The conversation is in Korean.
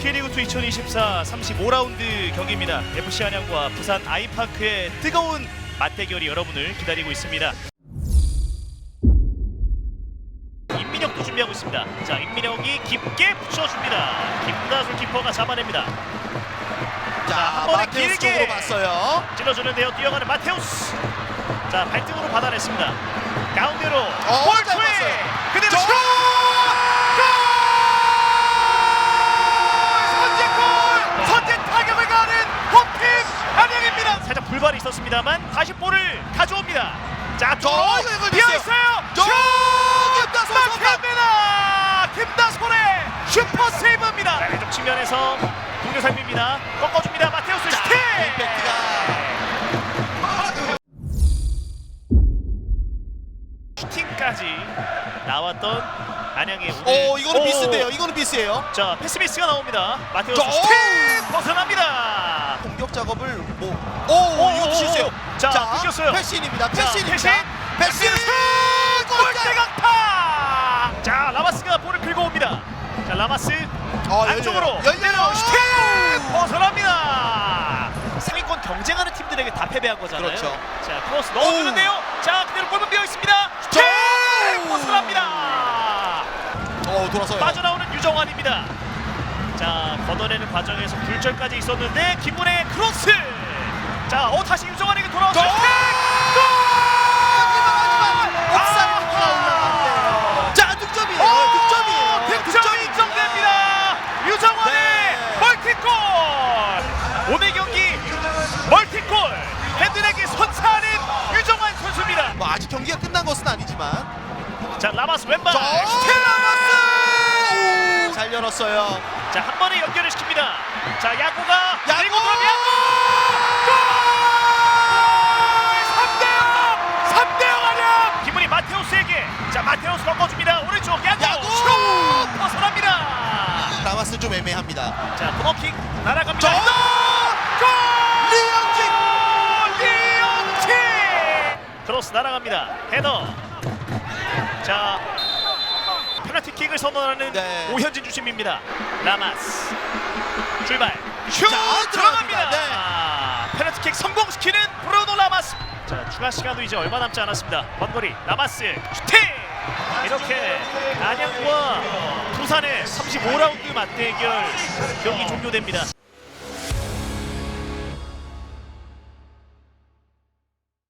2024 35라운드 경기입니다. FC 안양과 부산 아이파크의 뜨거운 맞대결이 여러분을 기다리고 있습니다. 임민혁도 준비하고 있습니다. 자, 임민혁이 깊게 붙여줍니다. 김다솔 키퍼가 잡아냅니다. 자, 한 번에 마테우스 길게. 쪽으로 봤어요. 찔러주는데요. 뛰어가는 마테우스. 자, 발등으로 받아냈습니다. 가운데로 어, 볼잘 투에 봤어요. 그대로 저- 슛! 골! 선제골! 선제 타격을 가하는 홈팀 불발이 있었습니다.만 다시 볼을 가져옵니다. 자, 저, 비어. 있어요. 막힙니다. 김다솔의 슈퍼 세이브입니다. 자, 왼쪽 측면에서 동료상입니다. 꺾어줍니다. 마테우스 슈팅! 슈팅까지 나왔던 안양의 오늘 오, 이거는 오. 미스인데요. 이거는 미스예요. 자 패스 미스가 나옵니다. 마테우스 저- 슈팅 벗어납니다. 공격 작업을 뭐 오, 오, 이거 오, 실수요. 오. 자, 끊겼어요. 패신입니다. 자, 패신입니다. 패신. 패신. 골대 골대. 강타. 자 라마스가 볼을 들고 옵니다. 자 라마스 어, 안쪽으로 열려요. 열려요. 슈팅 벗어납니다. 상위권 경쟁하는 팀들에게 다 패배한 거잖아요. 그렇죠. 자 크로스 넣어주는데요. 자 그대로 골문 비어 있습니다. 슈팅 저- 벗어납니다. 어, 돌아서요. 빠져나오는 유정환입니다. 자 걷어내는 과정에서 굴절까지 있었는데 김문의 크로스. 자, 어 다시 유정환에게. 저- 골! 옵사이드가 아! 올라갔네요. 자, 득점이에요. 어, 득점이에요. 득점이 인정됩니다. 유정환의 네. 멀티골. 오늘 경기 멀티골. 헤드에게 선사하는 유정환 선수입니다. 뭐 아직 경기가 끝난 것은 아니지만 자, 라마스 왼발. 저 스텔라 잘 열었어요. 자, 한 번에 연결을 시킵니다. 자, 야구가 야구! 야구! 3대 0! 3대 0 하냐? 김문희 마테우스에게 자, 마테우스 꺾어줍니다. 오른쪽 야구! 야구! 슛! 벗어납니다. 라마스 좀 애매합니다. 자, 코너킥 날아갑니다. 저- 골! 리영진! 리영진! 크로스 날아갑니다. 헤더. 자, 페널티킥을 선언하는 네. 오현진 주심입니다. 라마스 출발. 슛 자, 들어갑니다. 들어갑니다. 네. 페널티킥 성공시키는 브루노 라마스. 자, 추가 시간도 이제 얼마 남지 않았습니다. 원거리 라마스 슈팅. 이렇게 안양과 부산의 35라운드 맞대결 경기 종료됩니다.